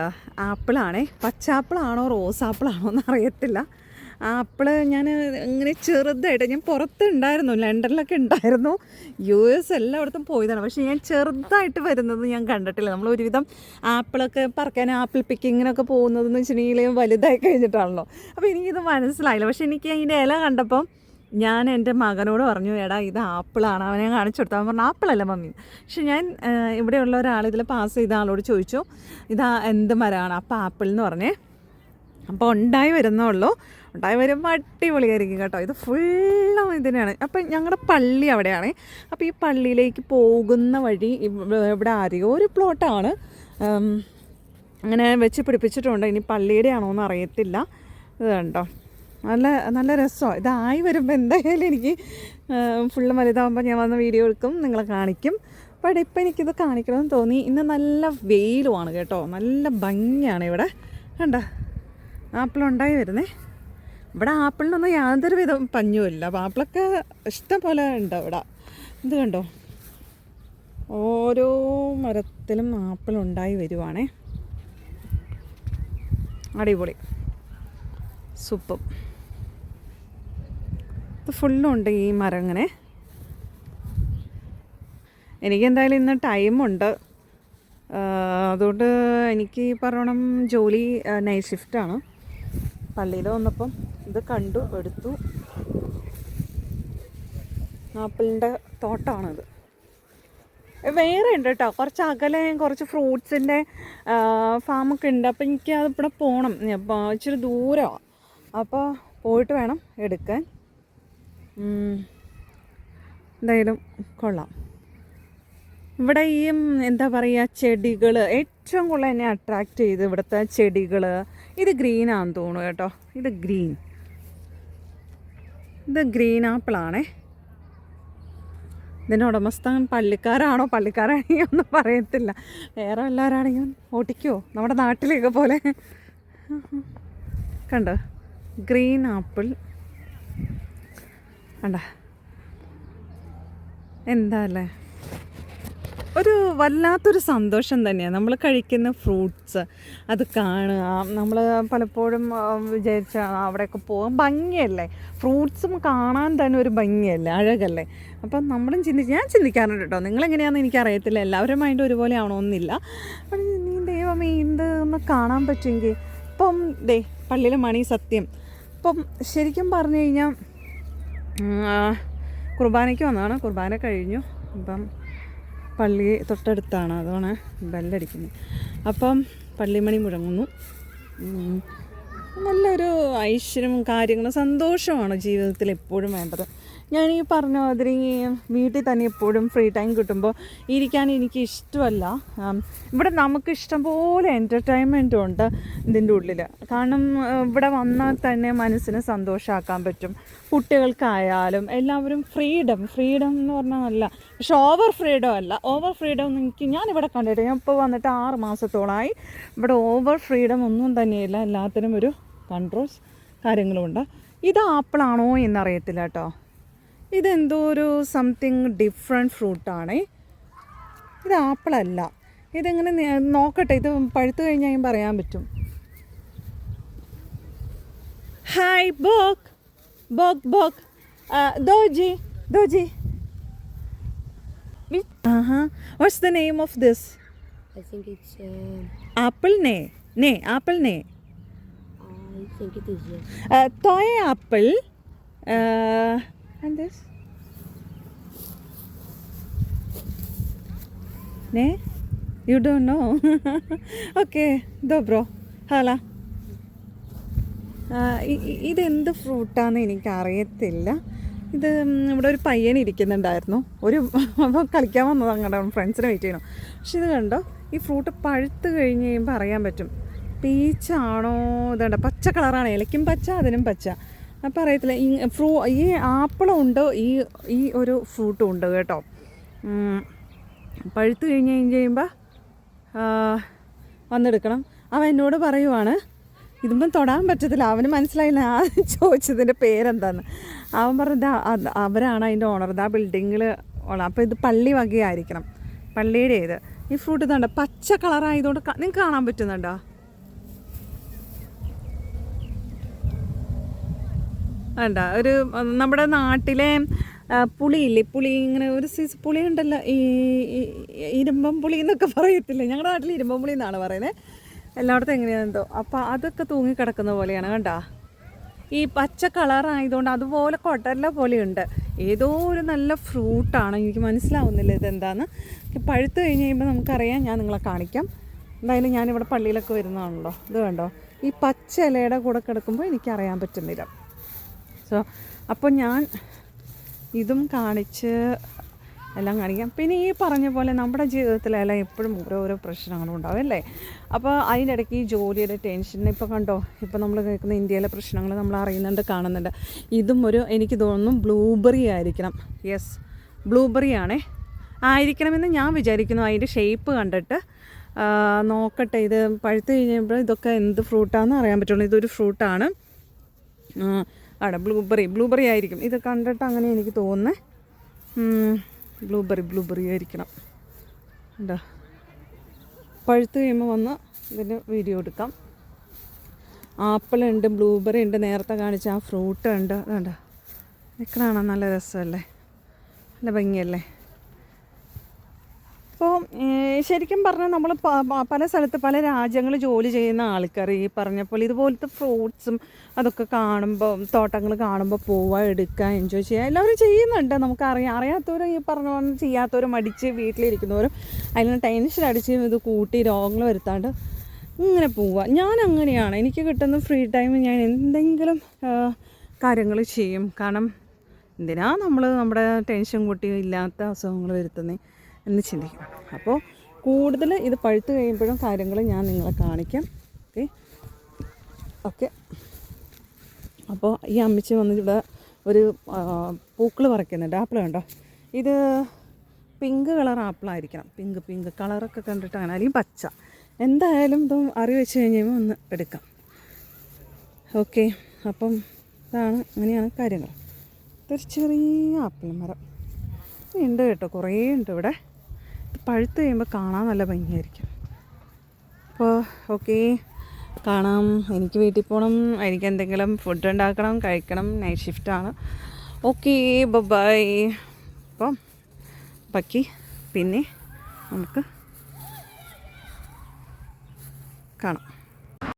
കണ്ടോ ആപ്പിളാണേ. പച്ചാപ്പിളാണോ റോസാപ്പിളാണോ എന്ന് അറിയത്തില്ല ആപ്പിൾ ഞാൻ ഇങ്ങനെ ചെറുതായിട്ട് ഞാൻ പുറത്തുണ്ടായിരുന്നു ലണ്ടനിലൊക്കെ ഉണ്ടായിരുന്നു. യു എസ് എല്ലായിടത്തും പോയതാണ്. പക്ഷേ ഞാൻ ചെറുതായിട്ട് വരുന്നത് ഞാൻ കണ്ടിട്ടില്ല. നമ്മൾ ഒരുവിധം ആപ്പിളൊക്കെ പറക്കാൻ ആപ്പിൾ പിക്കിങ്ങിനൊക്കെ പോകുന്നതെന്ന് വെച്ചിട്ടുണ്ടെങ്കിൽ വലുതായി കഴിഞ്ഞിട്ടാണല്ലോ. അപ്പോൾ എനിക്കിത് മനസ്സിലായില്ല. പക്ഷേ എനിക്ക് അതിന്റെ ഇല കണ്ടപ്പം ഞാൻ എന്റെ മകനോട് പറഞ്ഞു എടാ ഇത് ആപ്പിളാണ്. അവനെ കാണിച്ചു കൊടുത്തു. അവൻ പറഞ്ഞു ആപ്പിളല്ല മമ്മി. പക്ഷെ ഞാൻ ഇവിടെയുള്ള ഒരാൾ ഇതിൽ പാസ് ചെയ്ത ആളോട് ചോദിച്ചു ഇതാ എന്ത് മരമാണ്? അപ്പോൾ ആപ്പിൾ എന്ന് പറഞ്ഞേ. അപ്പോൾ ഉണ്ടായി വരുന്നുള്ളൂ ഉണ്ടായി വരുമ്പോൾ അടിപൊളിയായിരിക്കും കേട്ടോ. ഇത് ഫുള്ളും ഇതിനാണ്. അപ്പം ഞങ്ങളുടെ പള്ളി അവിടെയാണ്. അപ്പോൾ ഈ പള്ളിയിലേക്ക് പോകുന്ന വഴി ഇവിടെ ആരെയോ ഒരു പ്ലോട്ടാണ്. അങ്ങനെ വെച്ച് പിടിപ്പിച്ചിട്ടുണ്ട്. ഇനി പള്ളിയുടെ ആണോ എന്ന് അറിയത്തില്ല. ഇത് കണ്ടോ? നല്ല നല്ല രസമാണ് ഇതായി വരുമ്പോൾ എന്തായാലും എനിക്ക് ഫുള്ള് വലുതാകുമ്പോൾ ഞാൻ വന്ന് വീഡിയോ എടുക്കും നിങ്ങളെ കാണിക്കും. ബട്ട് ഇപ്പം എനിക്കിത് കാണിക്കണമെന്ന് തോന്നി. ഇന്ന് നല്ല വെയിലുമാണ് കേട്ടോ. നല്ല ഭംഗിയാണ് ഇവിടെ. കണ്ട? ആപ്പിളുണ്ടായി വരുന്നേ. ഇവിടെ ആപ്പിളിനൊന്നും യാതൊരു വിധം പഞ്ഞുമില്ല അപ്പോൾ ആപ്പിളൊക്കെ ഇഷ്ടം പോലെ ഉണ്ട് ഇവിടെ. ഇത് കണ്ടോ? ഓരോ മരത്തിലും ആപ്പിളുണ്ടായി വരുവാണേ. അടിപൊളി. സൂപ്പർ. ഇത് ഫുള്ളും ഉണ്ട് ഈ മരം അങ്ങനെ എനിക്കെന്തായാലും ഇന്ന് ടൈമുണ്ട് അതുകൊണ്ട് എനിക്ക് പറയണം ജോലി നൈറ്റ് ഷിഫ്റ്റാണ് പള്ളിയിൽ വന്നപ്പം ഇത് കണ്ടു എടുത്തു. ആപ്പിളിന്റെ തോട്ടമാണിത് വേറെ ഉണ്ട് കേട്ടോ കുറച്ച് അകലെ കുറച്ച് ഫ്രൂട്ട്സിന്റെ ഫാമൊക്കെ ഉണ്ട്. അപ്പം എനിക്ക് അത് ഇവിടെ പോകണം ഇച്ചിരി ദൂരമാണ് അപ്പോൾ പോയിട്ട് വേണം എടുക്കാൻ. എന്തായാലും കൊള്ളാം. ഇവിടെ ഈ എന്താ പറയുക ചെടികൾ ഏറ്റവും കൂടുതൽ എന്നെ അട്രാക്റ്റ് ചെയ്ത് ഇവിടുത്തെ ചെടികൾ ഇത് ഗ്രീനാണെന്ന് തോന്നുന്നു കേട്ടോ. ഇത് ഗ്രീൻ. ഇത് ഗ്രീൻ ആപ്പിളാണേ ഇതിന്റെ ഉടമസ്ഥൻ പള്ളിക്കാരാണോ? പള്ളിക്കാരാണെങ്കിൽ ഒന്നും പറയത്തില്ല. വേറെ എല്ലാവരാണെങ്കിലും ഓട്ടിക്കോ. നമ്മുടെ നാട്ടിലേക്ക് പോലെ. കണ്ടോ? Green apple. കണ്ട. എന്താ അല്ലേ? ഒരു വല്ലാത്തൊരു സന്തോഷം തന്നെയാണ് നമ്മൾ കഴിക്കുന്ന ഫ്രൂട്ട്സ് അത് കാണുക. നമ്മൾ പലപ്പോഴും വിചാരിച്ച അവിടെയൊക്കെ പോകാൻ ഭംഗിയല്ലേ? ഫ്രൂട്ട്സും കാണാൻ തന്നെ ഒരു ഭംഗിയല്ലേ? അഴകല്ലേ? അപ്പം നമ്മളും ചിന്തിച്ച് ഞാൻ ചിന്തിക്കാറുണ്ട് കേട്ടോ. നിങ്ങളെങ്ങനെയാണെന്ന് എനിക്കറിയത്തില്ല. എല്ലാവരും മൈൻഡ് ഒരുപോലെ ആണോന്നില്ല നീ ദൈവമേ എന്ത് ഒന്ന് കാണാൻ പറ്റുമെങ്കിൽ ഇപ്പം ദേ പള്ളിയിലെ മണി സത്യം. ഇപ്പം ശരിക്കും പറഞ്ഞു കഴിഞ്ഞാൽ കുർബാനയ്ക്ക് വന്നതാണ്. കുർബാന കഴിഞ്ഞു. അപ്പം പള്ളി തൊട്ടടുത്താണ്. അതാണ് ബെല്ലടിക്കുന്നത്. അപ്പം പള്ളിമണി മുഴങ്ങുന്നു. നല്ലൊരു ഐശ്വര്യം കാര്യങ്ങളും സന്തോഷമാണ് ജീവിതത്തിൽ എപ്പോഴും വേണ്ടത്. ഞാൻ ഈ പറഞ്ഞ മാതിരി വീട്ടിൽ തന്നെ എപ്പോഴും ഫ്രീ ടൈം കിട്ടുമ്പോൾ ഇരിക്കാൻ എനിക്ക് ഇഷ്ടമല്ല. ഇവിടെ നമുക്ക് ഇഷ്ടംപോലെ എന്റർടൈൻമെന്റും ഉണ്ട് ഇതിന്റെ ഉള്ളിൽ കാരണം ഇവിടെ വന്നാൽ തന്നെ മനസ്സിന് സന്തോഷമാക്കാൻ പറ്റും. കുട്ടികൾക്കായാലും എല്ലാവരും ഫ്രീഡം ഫ്രീഡം എന്ന് പറഞ്ഞാൽ നല്ല പക്ഷെ ഓവർ ഫ്രീഡം അല്ല. ഓവർ ഫ്രീഡം ഒന്നും എനിക്ക് ഞാനിവിടെ കണ്ടിട്ട് ഞാൻ ഇപ്പോൾ വന്നിട്ട് ആറ് മാസത്തോളമായി ഇവിടെ ഓവർ ഫ്രീഡം ഒന്നും തന്നെയില്ല. എല്ലാത്തിനും ഒരു കൺട്രോൾസ് കാര്യങ്ങളുമുണ്ട്. ഇത് ആപ്പിളാണോ എന്നറിയത്തില്ല കേട്ടോ. ഇതെന്തോ ഒരു സംതിങ് ഡിഫറെന്റ് ഫ്രൂട്ടാണേ. ഇത് ആപ്പിളല്ല. ഇതെങ്ങനെ നി- നോക്കട്ടെ ഇത് പഴുത്തു കഴിഞ്ഞാൽ ഞാൻ പറയാൻ പറ്റും. ഹായ് ബോക്ക് ബോക്ക് ബോക്ക് ദോജി ദോജി what's the name of this apple this? I apple നേ apple ne. I think it is yes. Uh, toy apple. Uh, and this? Ne? You don't know? okay, dobro. Hala. ആ, ഇ- ഇ- ഇതെന്ത് ഫ്രൂട്ടാന്ന് എനിക്കറിയത്തില്ല ഇത് ഇവിടെ ഒരു പയ്യൻ ഇരിക്കുന്നുണ്ടായിരുന്നു ഒരു അപ്പോൾ കളിക്കാൻ വന്നത് അങ്ങോട്ട് ഫ്രണ്ട്സിനെ വെയിറ്റ് ചെയ്യണം പക്ഷെ ഇത് കണ്ടോ ഈ ഫ്രൂട്ട് പഴുത്ത് കഴിഞ്ഞ് കഴിയുമ്പോൾ അറിയാൻ പറ്റും പീച്ചാണോ? ഇതുണ്ട് പച്ച കളറാണ്. ഇലയ്ക്കും പച്ച അതിനും പച്ച. അപ്പം അറിയത്തില്ല ഈ ഫ്രൂ ഈ ആപ്പിളും ഉണ്ട്. ഈ ഈ ഒരു ഫ്രൂട്ടും ഉണ്ട് കേട്ടോ. പഴുത്ത് കഴിഞ്ഞ് കഴിഞ്ഞ് കഴിയുമ്പോൾ വന്നെടുക്കണം. അവൻ എന്നോട് പറയുവാണ് ഇതുമ്പം തൊടാൻ പറ്റത്തില്ല. അവന് മനസ്സിലായില്ല. ആ ചോദിച്ചതിന്റെ പേരെന്താന്ന്. അവൻ പറഞ്ഞത് അവരാണ് അതിന്റെ ഓണർ. ആ ബിൽഡിങ്ങിൽ ഉള്ള അപ്പോൾ ഇത് പള്ളി വകയായിരിക്കണം. പള്ളിയുടെ ഇത് ഈ ഫ്രൂട്ട് ഇതുണ്ട് പച്ച കളറായതുകൊണ്ട് നിങ്ങൾക്ക് കാണാൻ പറ്റുന്നുണ്ടോ? വേണ്ട. ഒരു നമ്മുടെ നാട്ടിലെ പുളിയില്ലേ? പുളി ഇങ്ങനെ ഒരു സൈസ് പുളി ഉണ്ടല്ലോ. ഈ ഇരുമ്പം പുളി എന്നൊക്കെ പറയത്തില്ലേ? ഞങ്ങളുടെ നാട്ടിൽ ഇരുമ്പം പുളി എന്നാണ് പറയുന്നത് എല്ലായിടത്തും എങ്ങനെയാണെന്തോ അപ്പോൾ അതൊക്കെ തൂങ്ങി കിടക്കുന്ന പോലെയാണ് കണ്ടാ. ഈ പച്ച കളറായതുകൊണ്ട് അതുപോലെ കൊടല പോലെയുണ്ട്. ഏതോ ഒരു നല്ല ഫ്രൂട്ടാണ്. എനിക്ക് മനസ്സിലാവുന്നില്ല ഇതെന്താന്ന്. പഴുത്ത് കഴിഞ്ഞ് കഴിയുമ്പോൾ നമുക്കറിയാം. ഞാൻ നിങ്ങളെ കാണിക്കാം. എന്തായാലും ഞാനിവിടെ പള്ളിയിലൊക്കെ വരുന്നതാണല്ലോ. ഇത് വേണ്ടോ ഈ പച്ച ഇലയുടെ കൂടെ കിടക്കുമ്പോൾ എനിക്കറിയാൻ പറ്റുന്നില്ല. സോ അപ്പോൾ ഞാൻ ഇതും കാണിച്ച് എല്ലാം കാണിക്കാം. പിന്നെ ഈ പറഞ്ഞ പോലെ നമ്മുടെ ജീവിതത്തിലെല്ലാം എപ്പോഴും ഓരോരോ പ്രശ്നങ്ങളും ഉണ്ടാവും അല്ലേ? അപ്പോൾ അതിനിടയ്ക്ക് ഈ ജോലിയുടെ ടെൻഷൻ ഇപ്പോൾ കണ്ടോ? ഇപ്പോൾ നമ്മൾ കേൾക്കുന്ന ഇന്ത്യയിലെ പ്രശ്നങ്ങൾ നമ്മൾ അറിയുന്നുണ്ട് കാണുന്നുണ്ട്. ഇതും ഒരു എനിക്ക് തോന്നുന്നു ബ്ലൂബെറി ആയിരിക്കണം. യെസ് ബ്ലൂബെറി ആണേ. ആയിരിക്കണമെന്ന് ഞാൻ വിചാരിക്കുന്നു. അതിന്റെ ഷേപ്പ് കണ്ടിട്ട് നോക്കട്ടെ. ഇത് പഴുത്ത് കഴിയുമ്പോൾ ഇതൊക്കെ എന്ത് ഫ്രൂട്ടാണെന്ന് അറിയാൻ പറ്റുള്ളൂ. ഇതൊരു ഫ്രൂട്ടാണ് ആ, അവിടെ ബ്ലൂബെറി ബ്ലൂബെറി ആയിരിക്കും. ഇത് കണ്ടിട്ട് അങ്ങനെ എനിക്ക് തോന്നുന്നത് ബ്ലൂബെറി ബ്ലൂബെറി ആയിരിക്കണം. എന്താ പഴുത്ത് കഴിയുമ്പോൾ വന്ന് ഇതിന്റെ വീഡിയോ എടുക്കാം. ആപ്പിളുണ്ട് ബ്ലൂബെറി ഉണ്ട് നേരത്തെ കാണിച്ച ആ ഫ്രൂട്ട് ഉണ്ട്. അതുണ്ട് നിൽക്കണ നല്ല രസമല്ലേ? നല്ല ഭംഗിയല്ലേ? അപ്പോൾ ശരിക്കും പറഞ്ഞാൽ നമ്മൾ പല സ്ഥലത്ത് പല രാജ്യങ്ങൾ ജോലി ചെയ്യുന്ന ആൾക്കാർ ഈ പറഞ്ഞ പോലെ ഇതുപോലത്തെ ഫ്രൂട്ട്സും അതൊക്കെ കാണുമ്പോൾ തോട്ടങ്ങൾ കാണുമ്പോൾ പോവുക എടുക്കുക എൻജോയ് ചെയ്യുക എല്ലാവരും ചെയ്യുന്നുണ്ട്. നമുക്കറിയാം അറിയാത്തവരും ഈ പറഞ്ഞ പോലെ ചെയ്യാത്തവരും അടിച്ച് വീട്ടിലിരിക്കുന്നവരും അതിന് ടെൻഷൻ അടിച്ച് ഇത് കൂട്ടി രോഗങ്ങൾ വരുത്താണ്ട് ഇങ്ങനെ പോവുക ഞാൻ അങ്ങനെയാണ് എനിക്ക് കിട്ടുന്ന ഫ്രീ ടൈം ഞാൻ എന്തെങ്കിലും കാര്യങ്ങൾ ചെയ്യും. കാരണം എന്തിനാ നമ്മൾ നമ്മുടെ ടെൻഷൻ കൂട്ടി ഇല്ലാത്ത അസുഖങ്ങൾ വരുത്തുന്നത് എന്ന് ചിന്തിക്കും അപ്പോൾ കൂടുതൽ ഇത് പഴുത്ത് കഴിയുമ്പോഴും കാര്യങ്ങൾ ഞാൻ നിങ്ങളെ കാണിക്കാം. ഓക്കെ. ഓക്കെ. അപ്പോൾ ഈ അമ്മച്ചി വന്നിട്ട് ഇവിടെ ഒരു പൂക്കൾ പറിക്കുന്നുണ്ട്. ആപ്പിൾ കണ്ടോ? ഇത് പിങ്ക് കളർ ആപ്പിളായിരിക്കണം പിങ്ക് പിങ്ക് കളറൊക്കെ കണ്ടിട്ട് അങ്ങനെ. അല്ലെങ്കിൽ പച്ച. എന്തായാലും ഇതും അറി വെച്ച് കഴിഞ്ഞാൽ ഒന്ന് എടുക്കാം. ഓക്കെ. അപ്പം ഇതാണ് അങ്ങനെയാണ് കാര്യങ്ങൾ. ഇതൊരു ചെറിയ ആപ്പിൾ മരം. ഉണ്ട് കേട്ടോ. കുറേ ഉണ്ട് ഇവിടെ. പഴുത്ത് കഴിയുമ്പോൾ കാണാൻ നല്ല ഭംഗിയായിരിക്കും. അപ്പോൾ ഓക്കെ കാണാം. എനിക്ക് വീട്ടിൽ പോകണം എനിക്ക് എന്തെങ്കിലും ഫുഡ് ഉണ്ടാക്കണം. കഴിക്കണം. നൈറ്റ് ഷിഫ്റ്റാണ് ഓക്കെ ബൈ അപ്പം ബാക്കി പിന്നെ നമുക്ക് കാണാം.